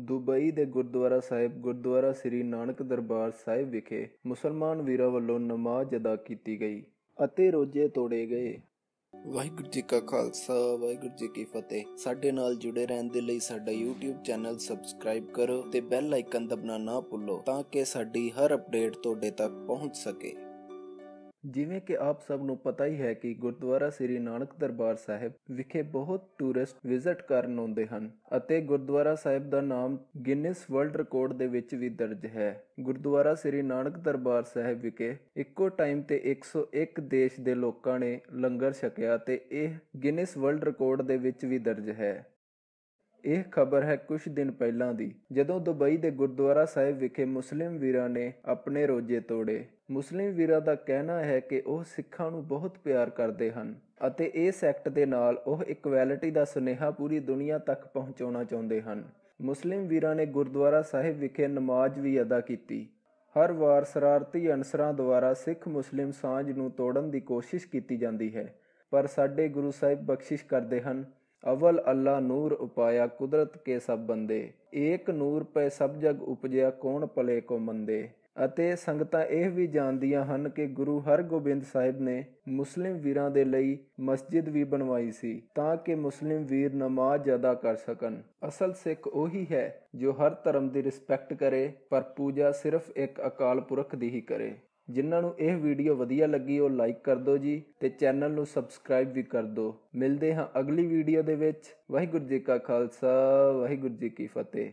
Dubai ਦੇ ਗੁਰਦੁਆਰਾ ਸਾਹਿਬ, ਗੁਰਦੁਆਰਾ ਸ੍ਰੀ ਨਾਨਕ ਦਰਬਾਰ ਸਾਹਿਬ ਵਿਖੇ ਮੁਸਲਮਾਨ ਵੀਰਾਂ ਵੱਲੋਂ ਨਮਾਜ਼ ਅਦਾ ਕੀਤੀ ਗਈ ਅਤੇ ਰੋਜ਼ੇ ਤੋੜੇ ਗਏ। ਵਾਹਿਗੁਰੂ ਜੀ ਕਾ ਖਾਲਸਾ, ਵਾਹਿਗੁਰੂ ਜੀ ਕੀ ਫਤਿਹ। ਸਾਡੇ ਨਾਲ ਜੁੜੇ ਰਹਿਣ ਦੇ ਲਈ ਸਾਡਾ YouTube ਚੈਨਲ ਸਬਸਕ੍ਰਾਈਬ ਕਰੋ ਤੇ ਬੈਲ ਆਈਕਨ ਦਬਣਾ ਨਾ ਭੁੱਲੋ ਤਾਂ ਕਿ ਸਾਡੀ ਹਰ ਅਪਡੇਟ ਤੁਹਾਡੇ ਤੱਕ ਪਹੁੰਚ ਸਕੇ। ਜਿਵੇਂ ਕਿ ਆਪ ਸਭ ਨੂੰ ਪਤਾ ਹੀ ਹੈ ਕਿ ਗੁਰਦੁਆਰਾ ਸ੍ਰੀ ਨਾਨਕ ਦਰਬਾਰ ਸਾਹਿਬ ਵਿਖੇ ਬਹੁਤ ਟੂਰਿਸਟ ਵਿਜ਼ਿਟ ਕਰਨ ਆਉਂਦੇ ਹਨ ਅਤੇ ਗੁਰਦੁਆਰਾ ਸਾਹਿਬ ਦਾ ਨਾਮ ਗਿਨੀਜ਼ ਵਰਲਡ ਰਿਕਾਰਡ ਦੇ ਵਿੱਚ ਵੀ ਦਰਜ ਹੈ। ਗੁਰਦੁਆਰਾ ਸ੍ਰੀ ਨਾਨਕ ਦਰਬਾਰ ਸਾਹਿਬ ਵਿਖੇ ਇੱਕੋ ਟਾਈਮ ਤੇ 101 ਦੇਸ਼ ਦੇ ਲੋਕਾਂ ਨੇ ਲੰਗਰ ਛਕਿਆ ਤੇ ਇਹ ਗਿਨੀਜ਼ ਵਰਲਡ ਰਿਕਾਰਡ ਦੇ ਵਿੱਚ ਵੀ ਦਰਜ ਹੈ। ਇਹ ਖਬਰ ਹੈ ਕੁਝ ਦਿਨ ਪਹਿਲਾਂ ਦੀ, ਜਦੋਂ ਦੁਬਈ ਦੇ ਗੁਰਦੁਆਰਾ ਸਾਹਿਬ ਵਿਖੇ ਮੁਸਲਿਮ ਵੀਰਾਂ ਨੇ ਆਪਣੇ ਰੋਜ਼ੇ ਤੋੜੇ। ਮੁਸਲਿਮ ਵੀਰਾਂ ਦਾ ਕਹਿਣਾ ਹੈ ਕਿ ਉਹ ਸਿੱਖਾਂ ਨੂੰ ਬਹੁਤ ਪਿਆਰ ਕਰਦੇ ਹਨ ਅਤੇ ਇਸ ਐਕਟ ਦੇ ਨਾਲ ਉਹ ਇਕੁਐਲਿਟੀ ਦਾ ਸੁਨੇਹਾ ਪੂਰੀ ਦੁਨੀਆ ਤੱਕ ਪਹੁੰਚਾਉਣਾ ਚਾਹੁੰਦੇ ਹਨ। ਮੁਸਲਿਮ ਵੀਰਾਂ ਨੇ ਗੁਰਦੁਆਰਾ ਸਾਹਿਬ ਵਿਖੇ ਨਮਾਜ਼ ਵੀ ਅਦਾ ਕੀਤੀ। ਹਰ ਵਾਰ ਸ਼ਰਾਰਤੀ ਅਨਸਰਾਂ ਦੁਆਰਾ ਸਿੱਖ ਮੁਸਲਿਮ ਸਾਂਝ ਨੂੰ ਤੋੜਨ ਦੀ ਕੋਸ਼ਿਸ਼ ਕੀਤੀ ਜਾਂਦੀ ਹੈ, ਪਰ ਸਾਡੇ ਗੁਰੂ ਸਾਹਿਬ ਬਖਸ਼ਿਸ਼ ਕਰਦੇ ਹਨ, ਅਵਲ ਅੱਲਾ ਨੂਰ ਉਪਾਇਆ ਕੁਦਰਤ ਕੇ ਸਭ ਬੰਦੇ, ਏਕ ਨੂਰ ਪੈ ਸਭ ਜਗ ਉਪਜਿਆ ਕੌਣ ਪਲੇ ਕੋ ਮੰਦੇ। ਅਤੇ ਸੰਗਤਾਂ ਇਹ ਵੀ ਜਾਣਦੀਆਂ ਹਨ ਕਿ ਗੁਰੂ ਹਰਗੋਬਿੰਦ ਸਾਹਿਬ ਨੇ ਮੁਸਲਿਮ ਵੀਰਾਂ ਦੇ ਲਈ ਮਸਜਿਦ ਵੀ ਬਣਵਾਈ ਸੀ ਤਾਂ ਕਿ ਮੁਸਲਿਮ ਵੀਰ ਨਮਾਜ਼ ਅਦਾ ਕਰ ਸਕਣ। ਅਸਲ ਸਿੱਖ ਉਹੀ ਹੈ ਜੋ ਹਰ ਧਰਮ ਦੀ ਰਿਸਪੈਕਟ ਕਰੇ, ਪਰ ਪੂਜਾ ਸਿਰਫ ਇੱਕ ਅਕਾਲ ਪੁਰਖ ਦੀ ਹੀ ਕਰੇ। ਜਿਨ੍ਹਾਂ ਨੂੰ ਇਹ ਵੀਡੀਓ ਵਧੀਆ ਲੱਗੀ ਉਹ ਲਾਈਕ ਕਰ ਦਿਓ ਜੀ ਤੇ ਚੈਨਲ ਨੂੰ ਸਬਸਕ੍ਰਾਈਬ ਵੀ ਕਰ ਦਿਓ। ਮਿਲਦੇ ਹਾਂ ਅਗਲੀ ਵੀਡੀਓ ਦੇ ਵਿੱਚ। ਵਾਹਿਗੁਰੂ ਜੀ ਕਾ ਖਾਲਸਾ, ਵਾਹਿਗੁਰੂ ਜੀ ਕੀ ਫਤਿਹ।